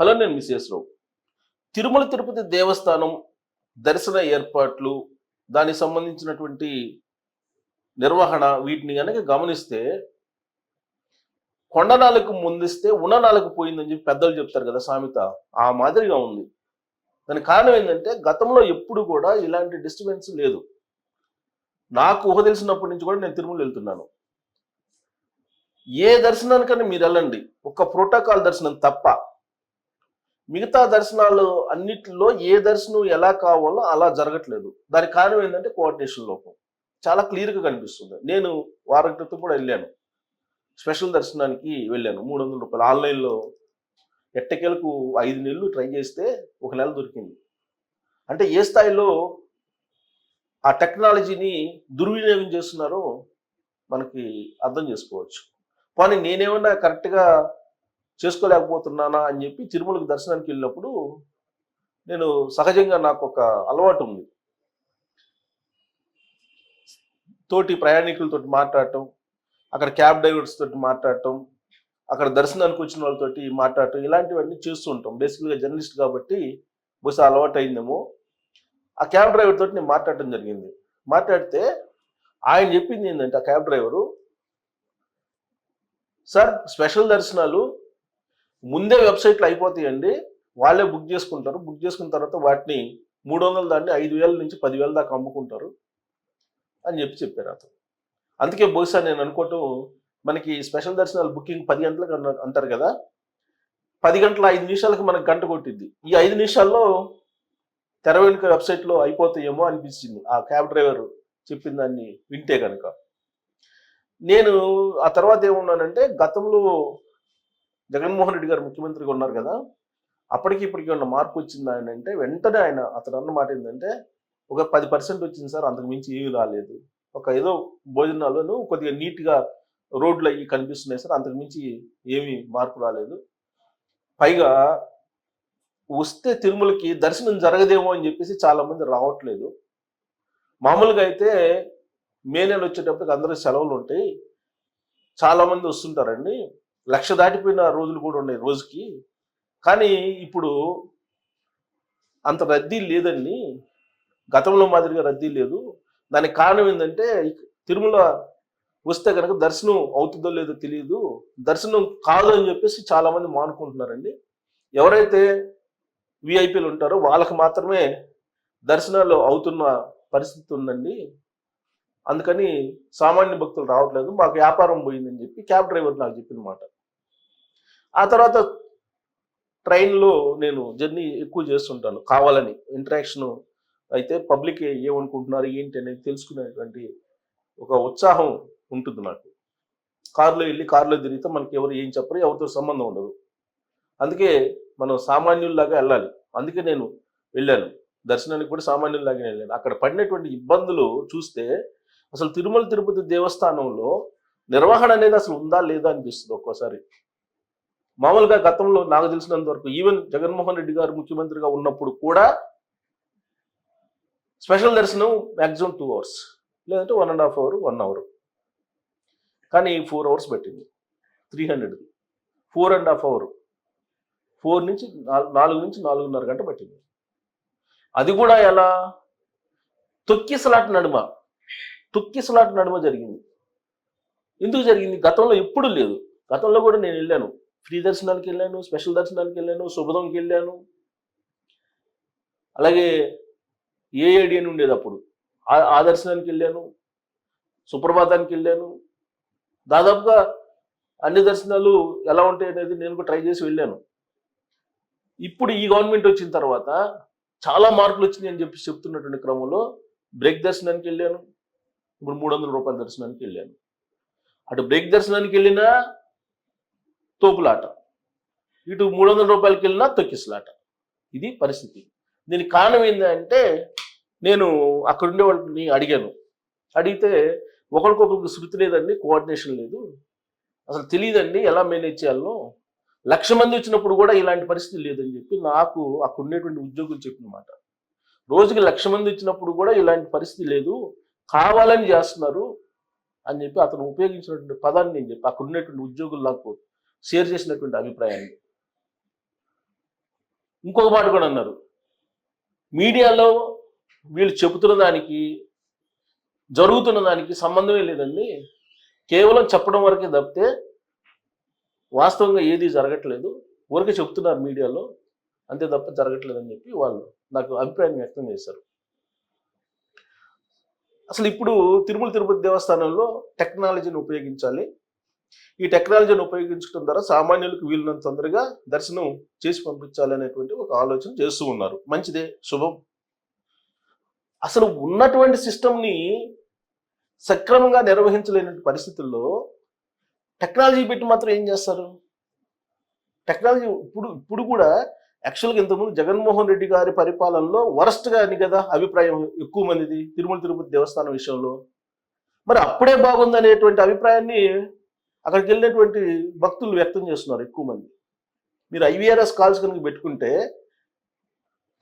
Hello నేను మిస్ఎస్ రావు తిరుమల తిరుపతి దేవస్థానం దర్శన ఏర్పాట్లు దానికి సంబంధించినటువంటి నిర్వహణ వీటిని కనుక గమనిస్తే కొండనాలకు ముందిస్తే ఉన్ననాలకు పోయిందని చెప్పి పెద్దలు చెప్తారు కదా సామెత. ఆ మాదిరిగా ఉంది. దానికి కారణం ఏంటంటే గతంలో ఎప్పుడు కూడా ఇలాంటి డిస్టర్బెన్స్ లేదు. నాకు ఊహ తెలిసినప్పటి నుంచి కూడా నేను తిరుమల వెళ్తున్నాను. ఏ దర్శనానికైనా మీరు వెళ్ళండి. ఒక ప్రోటోకాల్ దర్శనం తప్ప. మిగతా దర్శనాలు అన్నిటిలో ఏ దర్శనం ఎలా కావాలో అలా జరగట్లేదు. దానికి కారణం ఏంటంటే కోఆర్డినేషన్ లోపం. చాలా క్లియర్గా కనిపిస్తుంది. నేను వారం క్రితం కూడా వెళ్ళాను. స్పెషల్ దర్శనానికి వెళ్ళాను. మూడు వందల రూపాయలు. ఆన్లైన్లో ఎట్టకేలకు ఐదు నెలలు ట్రై చేస్తే ఒక నెల దొరికింది. అంటే ఏ స్థాయిలో ఆ టెక్నాలజీని దుర్వినియోగం చేస్తున్నారో మనకి అర్థం చేసుకోవచ్చు. కానీ నేనేమన్నా కరెక్ట్గా చేసుకోలేకపోతున్నానా అని చెప్పి తిరుమలకి దర్శనానికి వెళ్ళినప్పుడు నేను సహజంగా నాకు ఒక అలవాటు ఉంది. తోటి ప్రయాణికులతో మాట్లాడటం అక్కడ క్యాబ్ డ్రైవర్స్ తోటి మాట్లాడటం అక్కడ దర్శనానికి వచ్చిన వాళ్ళతోటి మాట్లాడటం ఇలాంటివన్నీ చేస్తూ ఉంటాం. బేసిక్గా జర్నలిస్ట్ కాబట్టి బహుశా అలవాటు అయిందేమో ఆ క్యాబ్ డ్రైవర్ తోటి నేను మాట్లాడటం జరిగింది. మాట్లాడితే ఆయన చెప్పింది ఏంటంటే ఆ క్యాబ్ డ్రైవరు సార్ స్పెషల్ దర్శనాలు ముందే వెబ్సైట్లో అయిపోతాయండి. వాళ్ళే బుక్ చేసుకుంటారు. బుక్ చేసుకున్న తర్వాత వాటిని మూడు వందలు దాన్ని ఐదు వేల నుంచి పదివేల దాకా అమ్ముకుంటారు అని చెప్పి చెప్పారు అతను. అందుకే బహుశా నేను అనుకోవటం మనకి స్పెషల్ దర్శనాలు బుకింగ్ పది గంటలకు అన్న- అంటారు కదా. పది గంటల ఐదు నిమిషాలకు మనకు గంట కొట్టింది ఈ ఐదు నిమిషాల్లో తెర వెనుక వెబ్సైట్లో అయిపోతాయేమో అనిపించింది. ఆ క్యాబ్ డ్రైవర్ చెప్పిన దాన్ని వింటే కనుక నేను ఆ తర్వాత ఏమున్నానంటే గతంలో జగన్మోహన్ రెడ్డి గారు ముఖ్యమంత్రిగా ఉన్నారు కదా అప్పటికి ఇప్పటికి ఉన్న మార్పు వచ్చింది ఆయన అంటే వెంటనే ఆయన అతను అన్న మాట ఏంటంటే ఒక పది పర్సెంట్ వచ్చింది సార్ అంతకు మించి ఏమీ రాలేదు. ఒక ఏదో భోజనాలను కొద్దిగా నీట్గా రోడ్లు అవి కనిపిస్తున్నాయి సార్ అంతకు మించి ఏమీ మార్పు రాలేదు. పైగా వస్తే తిరుమలకి దర్శనం జరగదేమో అని చెప్పేసి చాలామంది రావట్లేదు. మామూలుగా అయితే మే నెల వచ్చేటప్పటికి అందరూ సెలవులు ఉంటాయి. చాలామంది వస్తుంటారండి. లక్ష దాటిపోయిన రోజులు కూడా ఉన్నాయి రోజుకి. కానీ ఇప్పుడు అంత రద్దీ లేదండి. గతంలో మాదిరిగా రద్దీ లేదు. దానికి కారణం ఏంటంటే తిరుమల వస్తే కనుక దర్శనం అవుతుందో లేదో తెలియదు దర్శనం కాదు అని చెప్పేసి చాలామంది మానుకుంటున్నారండి. ఎవరైతే విఐపీలు ఉంటారో వాళ్ళకి మాత్రమే దర్శనాలు అవుతున్న పరిస్థితి ఉందండి. అందుకని సామాన్య భక్తులు రావట్లేదు. మాకు వ్యాపారం పోయిందని చెప్పి క్యాబ్ డ్రైవర్ నాకు చెప్పిన మాట. ఆ తర్వాత ట్రైన్లో నేను జర్నీ ఎక్కువ చేస్తుంటాను కావాలని. ఇంటరాక్షన్ అయితే పబ్లిక్ ఏమనుకుంటున్నారు ఏంటి అనేది తెలుసుకునేటువంటి ఒక ఉత్సాహం ఉంటుంది నాకు. కారులో వెళ్ళి కారులో తిరిగితే మనకి ఎవరు ఏం చెప్పరు ఎవరితో సంబంధం ఉండదు. అందుకే మనం సామాన్యుల్లాగా వెళ్ళాలి. అందుకే నేను వెళ్ళాను. దర్శనానికి కూడా సామాన్యుల్లాగా వెళ్ళాను. అక్కడ పడినటువంటి ఇబ్బందులు చూస్తే అసలు తిరుమల తిరుపతి దేవస్థానంలో నిర్వహణ అనేది అసలు ఉందా లేదా అనిపిస్తుంది ఒక్కోసారి. మామూలుగా గతంలో నాకు తెలిసినంత వరకు ఈవెన్ జగన్మోహన్ రెడ్డి గారు ముఖ్యమంత్రిగా ఉన్నప్పుడు కూడా స్పెషల్ దర్శనం మ్యాక్సిమం టూ అవర్స్ లేదంటే one and half hour one hour కానీ ఫోర్ అవర్స్ పెట్టింది. Three hundred four and half hour four నుంచి నాలుగు నాలుగు నుంచి నాలుగున్నర గంట పట్టింది. అది కూడా ఎలా? తొక్కిసలాట నడుమ. తొక్కిసలాట నడుమ జరిగింది. ఎందుకు జరిగింది? గతంలో ఎప్పుడు లేదు. గతంలో కూడా నేను వెళ్ళాను. ఫ్రీ దర్శనానికి వెళ్ళాను స్పెషల్ దర్శనానికి వెళ్ళాను శుభదంకి వెళ్ళాను. అలాగే ఏఐడి అని ఉండేది అప్పుడు. ఆ- ఆ దర్శనానికి వెళ్ళాను సుప్రభాతానికి వెళ్ళాను. దాదాపుగా అన్ని దర్శనాలు ఎలా ఉంటాయి అనేది నేను కూడా ట్రై చేసి వెళ్ళాను. ఇప్పుడు ఈ గవర్నమెంట్ వచ్చిన తర్వాత చాలా మార్పులు వచ్చినాయి అని చెప్పి చెప్తున్నటువంటి క్రమంలో బ్రేక్ దర్శనానికి వెళ్ళాను. ఇప్పుడు మూడు వందల రూపాయల దర్శనానికి వెళ్ళాను. అటు బ్రేక్ దర్శనానికి వెళ్ళినా తోపులాట. ఇటు మూడు వందల రూపాయలకి వెళ్ళినా తొక్కిసలాట. ఇది పరిస్థితి. దీనికి కారణం ఏంటంటే నేను అక్కడ ఉండే వాళ్ళని అడిగాను. అడిగితే ఒకరికొకరికి శృతి లేదండి కోఆర్డినేషన్ లేదు. అసలు తెలియదండి ఎలా మేనేజ్ చేయాలో. లక్ష మంది వచ్చినప్పుడు కూడా ఇలాంటి పరిస్థితి లేదని చెప్పి నాకు అక్కడ ఉండేటువంటి ఉద్యోగులు చెప్పినమాట. రోజుకి లక్ష మంది వచ్చినప్పుడు కూడా ఇలాంటి పరిస్థితి లేదు. కావాలని చేస్తున్నారు అని చెప్పి అతను ఉపయోగించినటువంటి పదాన్ని నేను చెప్పి అక్కడ ఉన్నటువంటి ఉద్యోగులు నాకు షేర్ చేసినటువంటి అభిప్రాయాన్ని. ఇంకొక మాట కూడా అన్నారు. మీడియాలో వీళ్ళు చెబుతున్న దానికి జరుగుతున్న దానికి సంబంధమే లేదండి. కేవలం చెప్పడం వరకే తప్పితే వాస్తవంగా ఏది జరగట్లేదు. ఊరికే చెప్తున్నారు మీడియాలో అంతే తప్ప జరగట్లేదని చెప్పి వాళ్ళు నాకు అభిప్రాయం వ్యక్తం చేశారు. అసలు ఇప్పుడు తిరుమల తిరుపతి దేవస్థానంలో టెక్నాలజీని ఉపయోగించాలి. ఈ టెక్నాలజీని ఉపయోగించడం ద్వారా సామాన్యులకు వీలున్నంత తొందరగా దర్శనం చేసి పంపించాలనేటువంటి ఒక ఆలోచన చేస్తూ ఉన్నారు. మంచిదే శుభం. అసలు ఉన్నటువంటి సిస్టమ్ని సక్రమంగా నిర్వహించలేని పరిస్థితుల్లో టెక్నాలజీ పెట్టి మాత్రం ఏం చేస్తారు? టెక్నాలజీ ఇప్పుడు ఇప్పుడు కూడా యాక్చువల్గా ఇంతకుముందు జగన్మోహన్ రెడ్డి గారి పరిపాలనలో వరస్ట్గా అని కదా అభిప్రాయం ఎక్కువ మందిది తిరుమల తిరుపతి దేవస్థానం విషయంలో. మరి అప్పుడే బాగుంది అనేటువంటి అభిప్రాయాన్ని అక్కడికి వెళ్ళినటువంటి భక్తులు వ్యక్తం చేస్తున్నారు ఎక్కువ మంది. మీరు ఐవీఆర్ఎస్ కాల్స్ కనుక పెట్టుకుంటే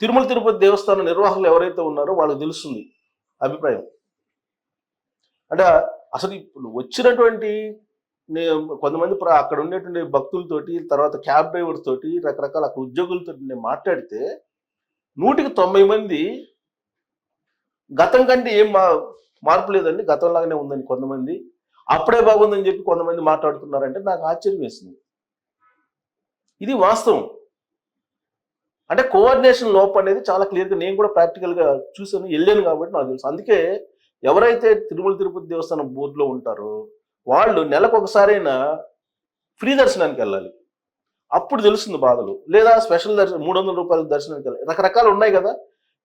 తిరుమల తిరుపతి దేవస్థానం నిర్వాహకులు ఎవరైతే ఉన్నారో వాళ్ళకి తెలుస్తుంది అభిప్రాయం. అంటే అసలు ఇప్పుడు వచ్చినటువంటి కొంతమంది ప్ర- అక్కడ ఉండేటువంటి భక్తులతోటి తర్వాత క్యాబ్ డ్రైవర్ తోటి రకరకాల అక్కడ ఉద్యోగులతో నేను మాట్లాడితే నూటికి తొంభై మంది గతం కంటే ఏం మార్పు లేదండి. గతంలాగానే ఉందని కొంతమంది. అప్పుడే బాగుందని చెప్పి కొంతమంది మాట్లాడుతున్నారంటే నాకు ఆశ్చర్యం వేసింది. ఇది వాస్తవం. అంటే కోఆర్డినేషన్ లోపం అనేది చాలా క్లియర్గా నేను కూడా ప్రాక్టికల్గా చూసాను వెళ్ళాను కాబట్టి నాకు తెలుసు. అందుకే ఎవరైతే తిరుమల తిరుపతి దేవస్థానం బోర్డులో ఉంటారో వాళ్ళు నెలకు ఒకసారైనా ఫ్రీ దర్శనానికి వెళ్ళాలి. అప్పుడు తెలుస్తుంది బాధలు. లేదా స్పెషల్ దర్శనం మూడు వందల రూపాయల దర్శనానికి వెళ్ళాలి. రకరకాలు ఉన్నాయి కదా.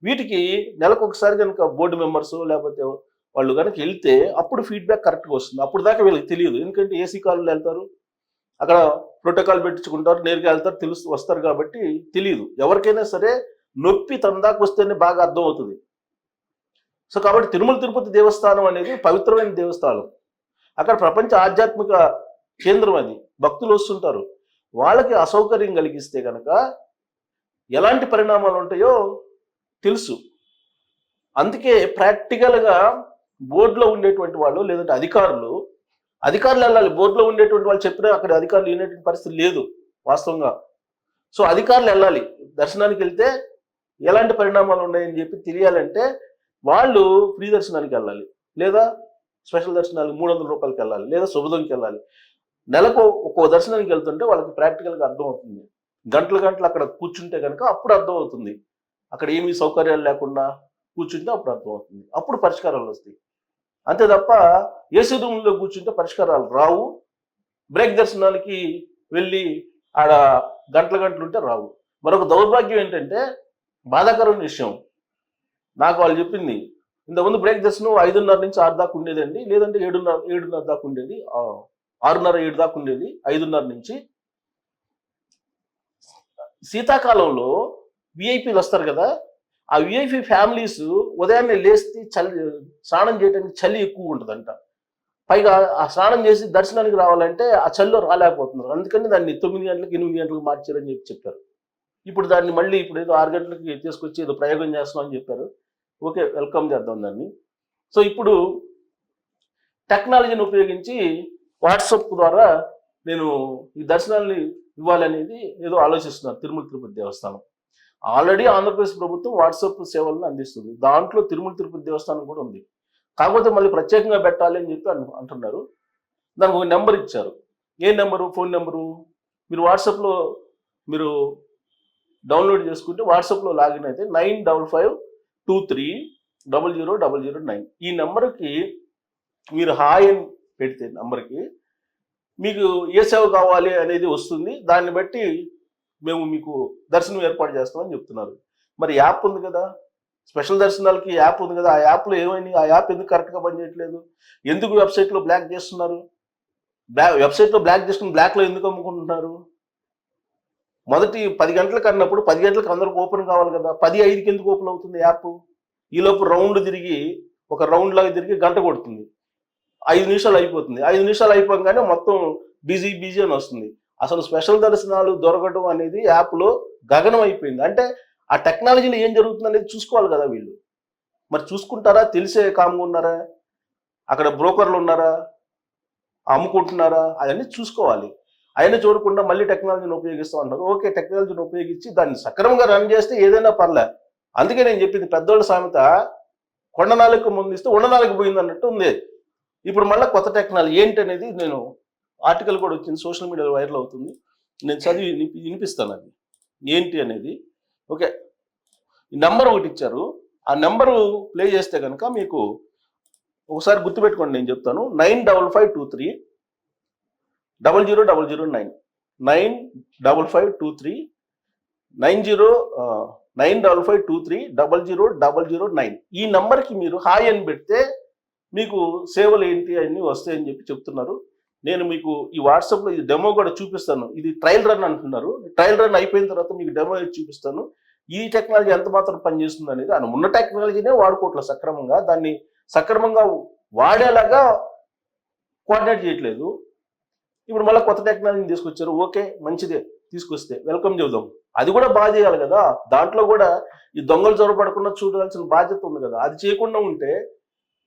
వీటికి నెలకు ఒకసారి కనుక బోర్డు మెంబర్స్ లేకపోతే వాళ్ళు కనుక వెళ్తే అప్పుడు ఫీడ్బ్యాక్ కరెక్ట్గా వస్తుంది. అప్పుడు దాకా వీళ్ళకి తెలియదు. ఎందుకంటే ఏసీ కాల్లో వెళ్తారు. అక్కడ ప్రోటోకాల్ పెట్టించుకుంటారు. నేరుగా వెళ్తారు. తెలుసు వస్తారు కాబట్టి తెలియదు. ఎవరికైనా సరే నొప్పి తన దాకా వస్తేనే బాగా అర్థం అవుతుంది. సో కాబట్టి తిరుమల తిరుపతి దేవస్థానం అనేది పవిత్రమైన దేవస్థానం. అక్కడ ప్రపంచ ఆధ్యాత్మిక కేంద్రం అది. భక్తులు వస్తుంటారు. వాళ్ళకి అసౌకర్యం కలిగిస్తే కనుక ఎలాంటి పరిణామాలు ఉంటాయో తెలుసు. అందుకే ప్రాక్టికల్గా బోర్డులో ఉండేటువంటి వాళ్ళు లేదంటే అధికారులు అధికారులు వెళ్ళాలి. బోర్డులో ఉండేటువంటి వాళ్ళు చెప్పినా అక్కడ అధికారులు లేనటువంటి పరిస్థితి లేదు వాస్తవంగా. సో అధికారులు వెళ్ళాలి. దర్శనానికి వెళ్తే ఎలాంటి పరిణామాలు ఉన్నాయని చెప్పి తెలియాలంటే వాళ్ళు ఫ్రీ దర్శనానికి వెళ్ళాలి. లేదా స్పెషల్ దర్శనాలు మూడు వందల రూపాయలకి వెళ్ళాలి. లేదా శుభదంకి వెళ్ళాలి. నెలకు ఒక్కో దర్శనానికి వెళ్తుంటే వాళ్ళకి ప్రాక్టికల్గా అర్థమవుతుంది. గంటలు గంటలు అక్కడ కూర్చుంటే కనుక అప్పుడు అర్థమవుతుంది. అక్కడ ఏమీ సౌకర్యాలు లేకుండా కూర్చుంటే అప్పుడు అర్థం అవుతుంది అప్పుడు పరిష్కారాలు వస్తాయి. అంతే తప్ప ఏసీ రూమ్లో కూర్చుంటే పరిష్కారాలు రావు. బ్రేక్ దర్శనానికి వెళ్ళి ఆడ గంటల గంటలు ఉంటే రావు. మరొక దౌర్భాగ్యం ఏంటంటే బాధాకరమైన విషయం. నాకు వాళ్ళు చెప్పింది ఇంతకుముందు బ్రేక్ దర్శనం ఐదున్నర నుంచి ఆరు దాకా ఉండేదండి లేదంటే ఏడున్నర ఏడున్నర దాకా ఉండేది. ఆరున్నర ఏడు దాకా ఉండేది ఐదున్నర నుంచి. శీతాకాలంలో విఐపీలు వస్తారు కదా ఆ విఐపి ఫ్యామిలీస్ ఉదయాన్నే లేస్తే చలి స్నానం చేయడానికి చలి ఎక్కువ ఉంటుందంట. పైగా ఆ స్నానం చేసి దర్శనానికి రావాలంటే ఆ చలిలో రాలేకపోతున్నారు. అందుకని దాన్ని తొమ్మిది గంటలకు ఎనిమిది గంటలకు మార్చారని చెప్పి చెప్పారు. ఇప్పుడు దాన్ని మళ్ళీ ఇప్పుడు ఏదో ఆరు గంటలకి తీసుకొచ్చి ఏదో ప్రయోగం చేస్తున్నాం అని చెప్పారు. ఓకే వెల్కమ్ చేద్దాం దాన్ని. సో ఇప్పుడు టెక్నాలజీని ఉపయోగించి వాట్సాప్ ద్వారా నేను ఈ దర్శనాన్ని ఇవ్వాలనేది ఏదో ఆలోచిస్తున్నారు తిరుమల తిరుపతి దేవస్థానం. ఆల్రెడీ ఆంధ్రప్రదేశ్ ప్రభుత్వం వాట్సాప్ సేవలను అందిస్తుంది. దాంట్లో తిరుమల తిరుపతి దేవస్థానం కూడా ఉంది. కాకపోతే మళ్ళీ ప్రత్యేకంగా పెట్టాలి అని చెప్పి అను- అంటున్నారు. దానికి ఒక నెంబర్ ఇచ్చారు. ఏ నెంబరు? Phone number? మీరు వాట్సాప్లో మీరు డౌన్లోడ్ చేసుకుంటే వాట్సాప్లో లాగిన్ అయితే nine double five two three double zero double zero nine. ఈ నెంబర్కి మీరు హాయ్ అని పెడితే నెంబర్కి మీకు ఏ సేవ కావాలి అనేది వస్తుంది. దాన్ని బట్టి మేము మీకు దర్శనం ఏర్పాటు చేస్తామని చెప్తున్నారు. మరి యాప్ ఉంది కదా? స్పెషల్ దర్శనాలకి యాప్ ఉంది కదా? ఆ యాప్లో ఏమైంది? ఆ యాప్ ఎందుకు కరెక్ట్గా పనిచేయట్లేదు? ఎందుకు వెబ్సైట్లో బ్లాక్ చేస్తున్నారు? బ్లా వెబ్సైట్లో బ్లాక్ చేసుకుని బ్లాక్లో ఎందుకు అమ్ముకుంటున్నారు? మొదటి పది గంటలకు అన్నప్పుడు పది గంటలకు అందరికి ఓపెన్ కావాలి కదా? పది ఐదుకి ఎందుకు ఓపెన్ అవుతుంది యాప్? ఈలోపు రౌండ్ తిరిగి ఒక రౌండ్ లాగా తిరిగి గంట కొడుతుంది. ఐదు నిమిషాలు అయిపోతుంది. ఐదు నిమిషాలు అయిపోగానే మొత్తం బిజీ బిజీ అని వస్తుంది. అసలు స్పెషల్ దర్శనాలు దొరకడం అనేది యాప్లో గగనం అయిపోయింది అంటే ఆ టెక్నాలజీలో ఏం జరుగుతుంది అనేది చూసుకోవాలి కదా వీళ్ళు. మరి చూసుకుంటారా? తెలిసే కామ్గా ఉన్నారా? అక్కడ బ్రోకర్లు ఉన్నారా? అమ్ముకుంటున్నారా? అవన్నీ చూసుకోవాలి. అయినా చూడకుండా మళ్ళీ టెక్నాలజీని ఉపయోగిస్తూ ఉంటారు. ఓకే టెక్నాలజీని ఉపయోగించి దాన్ని సక్రమంగా రన్ చేస్తే ఏదైనా పర్లే. అందుకే నేను చెప్పింది పెద్దోళ్ళ సామెత కొండ నాలుగు ముందు ఇస్తే ఉండ పోయింది అన్నట్టు ఉంది. ఇప్పుడు మళ్ళీ కొత్త టెక్నాలజీ ఏంటి అనేది నేను ఆర్టికల్ కూడా వచ్చింది సోషల్ మీడియాలో వైరల్ అవుతుంది. నేను చదివి వినిపి- వినిపిస్తాను అది. ఏంటి అనేది? ఓకే. ఈ నెంబర్ ఒకటి ఇచ్చారు. ఆ నెంబరు ప్లే చేస్తే కనుక మీకు ఒకసారి గుర్తుపెట్టుకోండి నేను చెప్తాను. Nine double five two three double zero double zero nine. Nine double five two three nine zero nine double five two three double zero double zero nine. ఈ నెంబర్కి మీరు హాయ్ అని పెడితే మీకు సేవలు ఏంటి అన్నీ వస్తాయని చెప్పి చెప్తున్నారు. నేను మీకు ఈ వాట్సాప్లో ఇది డెమో కూడా చూపిస్తాను. ఇది ట్రయల్ రన్ అంటున్నారు. ట్రయల్ రన్ అయిపోయిన తర్వాత మీకు డెమో చూపిస్తాను. ఈ టెక్నాలజీ ఎంత మాత్రం పనిచేస్తుంది అనేది అని ఉన్న టెక్నాలజీనే వాడుకోవట్లేదు సక్రమంగా. దాన్ని సక్రమంగా వాడేలాగా కోఆర్డినేట్ చేయట్లేదు. ఇప్పుడు మళ్ళీ కొత్త టెక్నాలజీని తీసుకొచ్చారు. ఓకే మంచిదే. తీసుకొస్తే వెల్కమ్ చెబుదాం. అది కూడా బాగా చేయాలి కదా. దాంట్లో కూడా ఈ దొంగలు చొరబడకుండా చూడాల్సిన బాధ్యత ఉంది కదా. అది చేయకుండా ఉంటే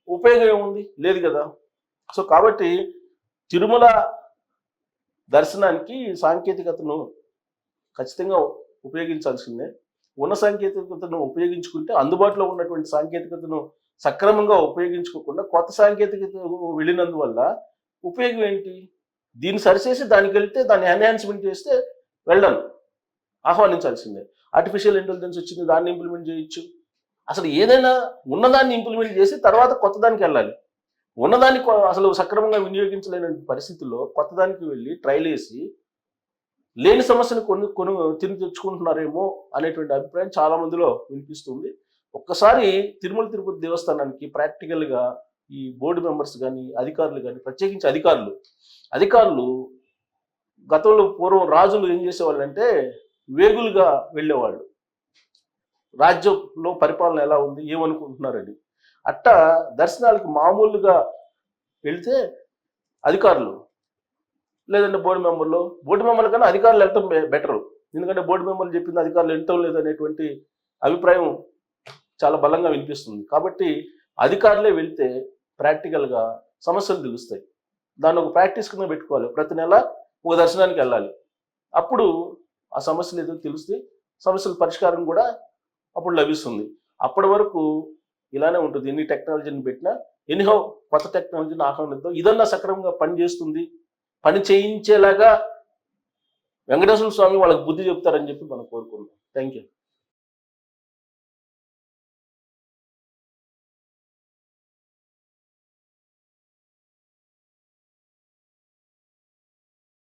ఉపయోగం ఏముంది? లేదు కదా. సో కాబట్టి తిరుమల దర్శనానికి సాంకేతికతను ఖచ్చితంగా ఉపయోగించాల్సిందే. ఉన్న సాంకేతికతను ఉపయోగించుకుంటే అందుబాటులో ఉన్నటువంటి సాంకేతికతను సక్రమంగా ఉపయోగించుకోకుండా కొత్త సాంకేతికత వెళ్ళినందువల్ల ఉపయోగం ఏంటి? దీన్ని సరిచేసి దానికి వెళ్తే దాన్ని ఎన్హాన్స్మెంట్ చేస్తే వెళ్ళను. ఆహ్వానించాల్సిందే. ఆర్టిఫిషియల్ ఇంటెలిజెన్స్ వచ్చింది దాన్ని ఇంప్లిమెంట్ చేయొచ్చు. అసలు ఏదైనా ఉన్నదాన్ని ఇంప్లిమెంట్ చేసి తర్వాత కొత్త దానికి వెళ్ళాలి. ఉన్నదాన్ని అసలు సక్రమంగా వినియోగించలేని పరిస్థితుల్లో కొత్తదానికి వెళ్ళి ట్రైల్ వేసి లేని సమస్యను కొన్ని కొను తిరిగి తెచ్చుకుంటున్నారేమో అనేటువంటి అభిప్రాయం చాలా మందిలో వినిపిస్తుంది. ఒక్కసారి తిరుమల తిరుపతి దేవస్థానానికి ప్రాక్టికల్గా ఈ బోర్డు మెంబర్స్ కానీ అధికారులు కానీ ప్రత్యేకించి అధికారులు అధికారులు గతంలో పూర్వం రాజులు ఏం చేసేవాళ్ళు అంటే వేగులుగా వెళ్ళేవాళ్ళు. రాజ్యంలో పరిపాలన ఎలా ఉంది ఏమనుకుంటున్నారని. అట్టా దర్శనాలకు మామూలుగా వెళ్తే అధికారులు లేదంటే బోర్డు మెంబర్లు బోర్డు మెంబర్ల కన్నా అధికారులు వెళ్ళటం బెటర్ ఎందుకంటే బోర్డు మెంబర్లు చెప్పింది అధికారులు వెళ్ళటం లేదనేటువంటి అభిప్రాయం చాలా బలంగా వినిపిస్తుంది. కాబట్టి అధికారులే వెళ్తే ప్రాక్టికల్గా సమస్యలు తెలుస్తాయి. దాన్ని ఒక ప్రాక్టీస్ కింద పెట్టుకోవాలి. ప్రతి నెల ఒక దర్శనానికి వెళ్ళాలి. అప్పుడు ఆ సమస్యలు ఏదో తెలిస్తే సమస్యల పరిష్కారం కూడా అప్పుడు లభిస్తుంది. అప్పటి వరకు ఇలానే ఉంటుంది. ఎన్ని టెక్నాలజీని పెట్టినా ఎనీహో కొత్త టెక్నాలజీని ఆహ్వానిద్దాం. ఇదన్నా సక్రమంగా పని చేస్తుంది పని చేయించేలాగా వెంకటేశ్వర స్వామి వాళ్ళకి బుద్ధి చెప్తారని చెప్పి మనం కోరుకుందాం థ్యాంక్ యూ